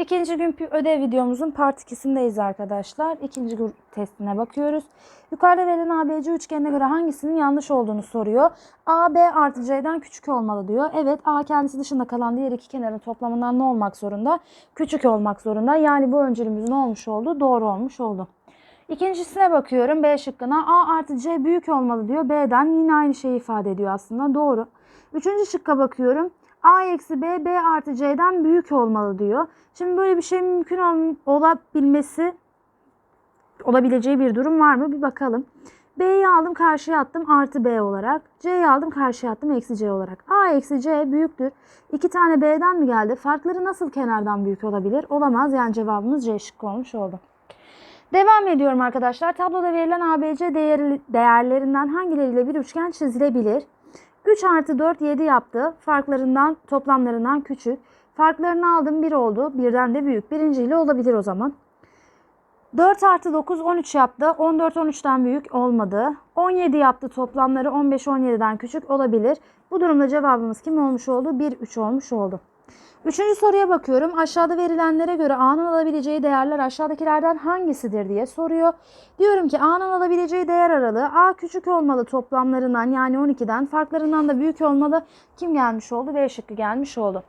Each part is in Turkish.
İkinci gün ödev videomuzun part 2'sindeyiz arkadaşlar. İkinci gün testine bakıyoruz. Yukarıda verilen ABC üçgenine göre hangisinin yanlış olduğunu soruyor. A, B artı C'den küçük olmalı diyor. Evet A kendisi dışında kalan diğer iki kenarın toplamından ne olmak zorunda? Küçük olmak zorunda. Yani bu öncülümüz ne olmuş oldu? Doğru olmuş oldu. İkincisine bakıyorum B şıkkına. A artı C büyük olmalı diyor. B'den yine aynı şeyi ifade ediyor aslında. Doğru. Üçüncü şıkka bakıyorum. A eksi B, B artı C'den büyük olmalı diyor. Şimdi böyle bir şey mümkün ol- olabilmesi, olabileceği bir durum var mı? Bir bakalım. B'yi aldım karşıya attım artı B olarak. C'yi aldım karşıya attım eksi C olarak. A eksi C büyüktür. İki tane B'den mi geldi? Farkları nasıl kenardan büyük olabilir? Olamaz. Yani cevabımız C şıkkı olmuş oldu. Devam ediyorum arkadaşlar. Tabloda verilen ABC değeri, değerlerinden hangileriyle bir üçgen çizilebilir? 3 artı 4 7 yaptı. Farklarından toplamlarından küçük. Farklarını aldım 1 oldu. Birden de büyük. Birinciyle olabilir o zaman. 4 artı 9 13 yaptı. 14 13'ten büyük olmadı. 17 yaptı. Toplamları 15 17'den küçük olabilir. Bu durumda cevabımız kim olmuş oldu? 1 3 olmuş oldu. Üçüncü soruya bakıyorum. Aşağıda verilenlere göre A'nın alabileceği değerler aşağıdakilerden hangisidir diye soruyor. Diyorum ki A'nın alabileceği değer aralığı A küçük olmalı toplamlarından yani 12'den. Farklarından da büyük olmalı. Kim gelmiş oldu? B şıkkı gelmiş oldu.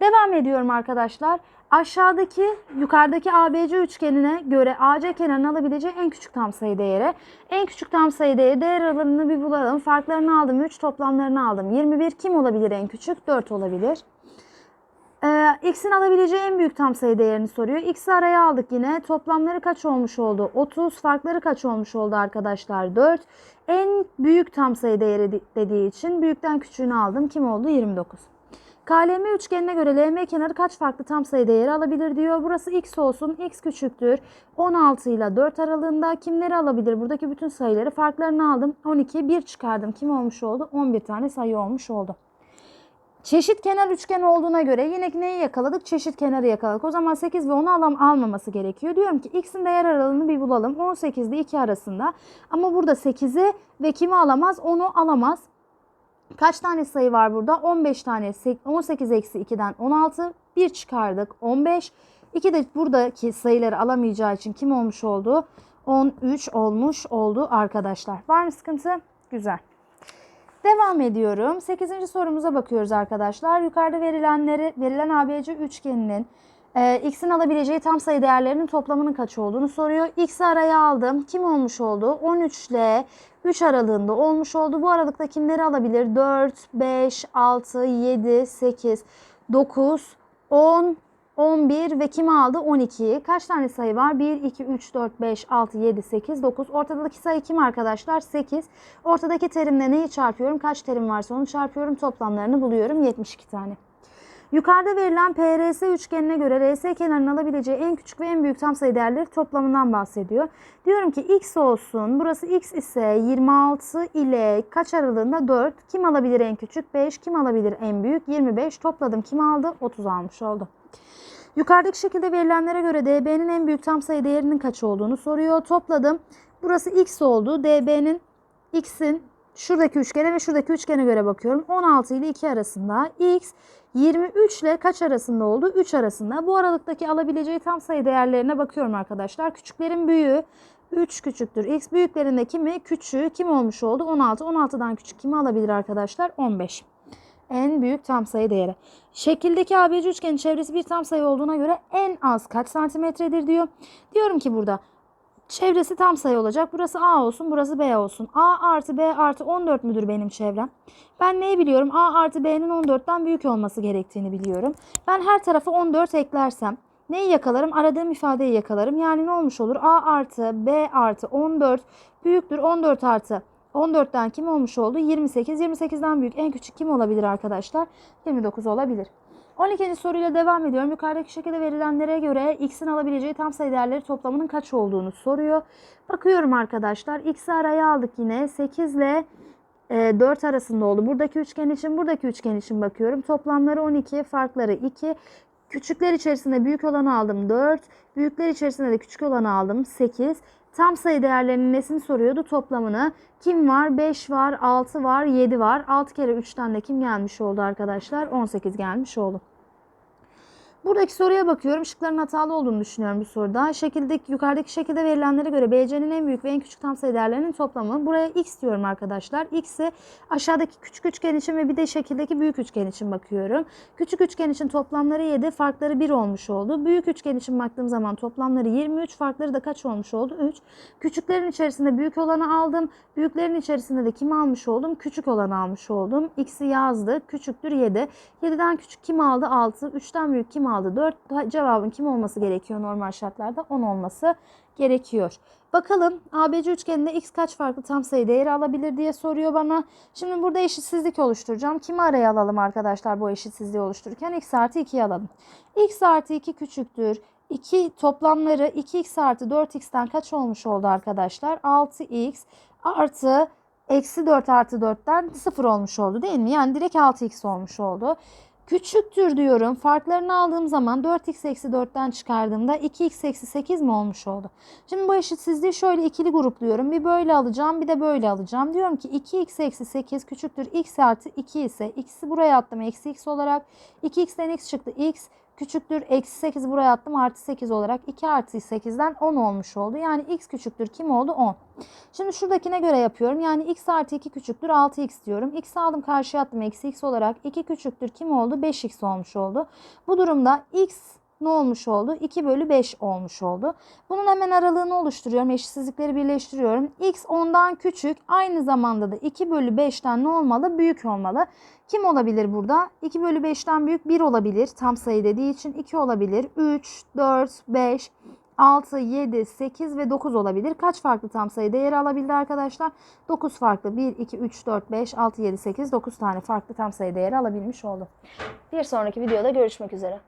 Devam ediyorum arkadaşlar. Aşağıdaki yukarıdaki ABC üçgenine göre AC kenarının alabileceği en küçük tam sayı değeri. En küçük tam sayı değeri değer aralığını bir bulalım. Farklarını aldım 3 toplamlarını aldım. 21 kim olabilir en küçük? 4 olabilir. Ee, x'in alabileceği en büyük tam sayı değerini soruyor. X'i araya aldık yine. Toplamları kaç olmuş oldu? 30. Farkları kaç olmuş oldu arkadaşlar? 4. En büyük tam sayı değeri de- dediği için büyükten küçüğünü aldım. Kim oldu? 29. KLM üçgenine göre LM kenarı kaç farklı tam sayı değeri alabilir diyor. Burası x olsun. x küçüktür. 16 ile 4 aralığında kimleri alabilir? Buradaki bütün sayıları farklarını aldım. 12 1 çıkardım. Kim olmuş oldu? 11 tane sayı olmuş oldu. Çeşit kenar üçgen olduğuna göre yine neyi yakaladık? Çeşit kenarı yakaladık. O zaman 8 ve 10'u alam almaması gerekiyor. Diyorum ki x'in değer aralığını bir bulalım. 18 ile 2 arasında. Ama burada 8'i ve kimi alamaz? 10'u alamaz. Kaç tane sayı var burada? 15 tane. 18 eksi 2'den 16. 1 çıkardık. 15. 2 de buradaki sayıları alamayacağı için kim olmuş oldu? 13 olmuş oldu arkadaşlar. Var mı sıkıntı? Güzel. Devam ediyorum. 8. sorumuza bakıyoruz arkadaşlar. Yukarıda verilenleri verilen ABC üçgeninin e, x'in alabileceği tam sayı değerlerinin toplamının kaç olduğunu soruyor. X'i araya aldım. Kim olmuş oldu? 13 ile 3 aralığında olmuş oldu. Bu aralıkta kimleri alabilir? 4, 5, 6, 7, 8, 9, 10, 11 ve kimi aldı? 12'yi. Kaç tane sayı var? 1, 2, 3, 4, 5, 6, 7, 8, 9. Ortadaki sayı kim arkadaşlar? 8. Ortadaki terimle neyi çarpıyorum? Kaç terim varsa onu çarpıyorum. Toplamlarını buluyorum. 72 tane. Yukarıda verilen PRS üçgenine göre RS kenarının alabileceği en küçük ve en büyük tam sayı değerleri toplamından bahsediyor. Diyorum ki x olsun. Burası x ise 26 ile kaç aralığında 4. Kim alabilir en küçük? 5. Kim alabilir en büyük? 25. Topladım. Kim aldı? 30 almış oldu. Yukarıdaki şekilde verilenlere göre DB'nin en büyük tam sayı değerinin kaç olduğunu soruyor. Topladım. Burası x oldu. DB'nin x'in şuradaki üçgene ve şuradaki üçgene göre bakıyorum. 16 ile 2 arasında. X 23 ile kaç arasında oldu? 3 arasında. Bu aralıktaki alabileceği tam sayı değerlerine bakıyorum arkadaşlar. Küçüklerin büyüğü 3 küçüktür. X büyüklerinde kimi? Küçüğü kim olmuş oldu? 16. 16'dan küçük kimi alabilir arkadaşlar? 15 en büyük tam sayı değeri. Şekildeki ABC üçgenin çevresi bir tam sayı olduğuna göre en az kaç santimetredir diyor. Diyorum ki burada çevresi tam sayı olacak. Burası A olsun, burası B olsun. A artı B artı 14 müdür benim çevrem? Ben neyi biliyorum? A artı B'nin 14'ten büyük olması gerektiğini biliyorum. Ben her tarafa 14 eklersem neyi yakalarım? Aradığım ifadeyi yakalarım. Yani ne olmuş olur? A artı B artı 14 büyüktür 14 artı 14'ten kim olmuş oldu? 28. 28'den büyük en küçük kim olabilir arkadaşlar? 29 olabilir. 12. soruyla devam ediyorum. Yukarıdaki şekilde verilenlere göre x'in alabileceği tam sayı değerleri toplamının kaç olduğunu soruyor. Bakıyorum arkadaşlar. x'i araya aldık yine. 8 ile e, 4 arasında oldu. Buradaki üçgen için, buradaki üçgen için bakıyorum. Toplamları 12, farkları 2. Küçükler içerisinde büyük olanı aldım 4. Büyükler içerisinde de küçük olanı aldım 8. Tam sayı değerlerinin nesini soruyordu? Toplamını. Kim var? 5 var, 6 var, 7 var. 6 kere 3'ten de kim gelmiş oldu arkadaşlar? 18 gelmiş oldu. Buradaki soruya bakıyorum. Şıkların hatalı olduğunu düşünüyorum bu soruda. Şekildeki, yukarıdaki şekilde verilenlere göre BC'nin en büyük ve en küçük tam sayı değerlerinin toplamı. Buraya x diyorum arkadaşlar. X'e aşağıdaki küçük üçgen için ve bir de şekildeki büyük üçgen için bakıyorum. Küçük üçgen için toplamları 7, farkları 1 olmuş oldu. Büyük üçgen için baktığım zaman toplamları 23, farkları da kaç olmuş oldu? 3. Küçüklerin içerisinde büyük olanı aldım. Büyüklerin içerisinde de kimi almış oldum? Küçük olanı almış oldum. X'i yazdık. Küçüktür 7. 7'den küçük kim aldı? 6. 3'ten büyük kim aldı? 4. Cevabın kim olması gerekiyor normal şartlarda? 10 olması gerekiyor. Bakalım ABC üçgeninde x kaç farklı tam sayı değeri alabilir diye soruyor bana. Şimdi burada eşitsizlik oluşturacağım. Kimi araya alalım arkadaşlar bu eşitsizliği oluştururken? x artı 2'yi alalım. x artı 2 küçüktür. 2 toplamları 2x artı 4x'ten kaç olmuş oldu arkadaşlar? 6x artı eksi 4 artı 4'ten 0 olmuş oldu değil mi? Yani direkt 6x olmuş oldu. Küçüktür diyorum. Farklarını aldığım zaman 4x eksi 4'ten çıkardığımda 2x eksi 8 mi olmuş oldu? Şimdi bu eşitsizliği şöyle ikili grupluyorum. Bir böyle alacağım bir de böyle alacağım. Diyorum ki 2x eksi 8 küçüktür x artı 2 ise x'i buraya attım eksi x olarak. 2x'ten x çıktı x küçüktür eksi 8 buraya attım artı 8 olarak 2 artı 8'den 10 olmuş oldu. Yani x küçüktür kim oldu 10. Şimdi şuradakine göre yapıyorum. Yani x artı 2 küçüktür 6x diyorum. x aldım karşıya attım eksi x olarak 2 küçüktür kim oldu 5x olmuş oldu. Bu durumda x ne olmuş oldu? 2 bölü 5 olmuş oldu. Bunun hemen aralığını oluşturuyorum. Eşitsizlikleri birleştiriyorum. X ondan küçük. Aynı zamanda da 2 bölü 5'ten ne olmalı? Büyük olmalı. Kim olabilir burada? 2 bölü 5'ten büyük 1 olabilir. Tam sayı dediği için 2 olabilir. 3, 4, 5, 6, 7, 8 ve 9 olabilir. Kaç farklı tam sayı değeri alabildi arkadaşlar? 9 farklı. 1, 2, 3, 4, 5, 6, 7, 8, 9 tane farklı tam sayı değeri alabilmiş oldu. Bir sonraki videoda görüşmek üzere.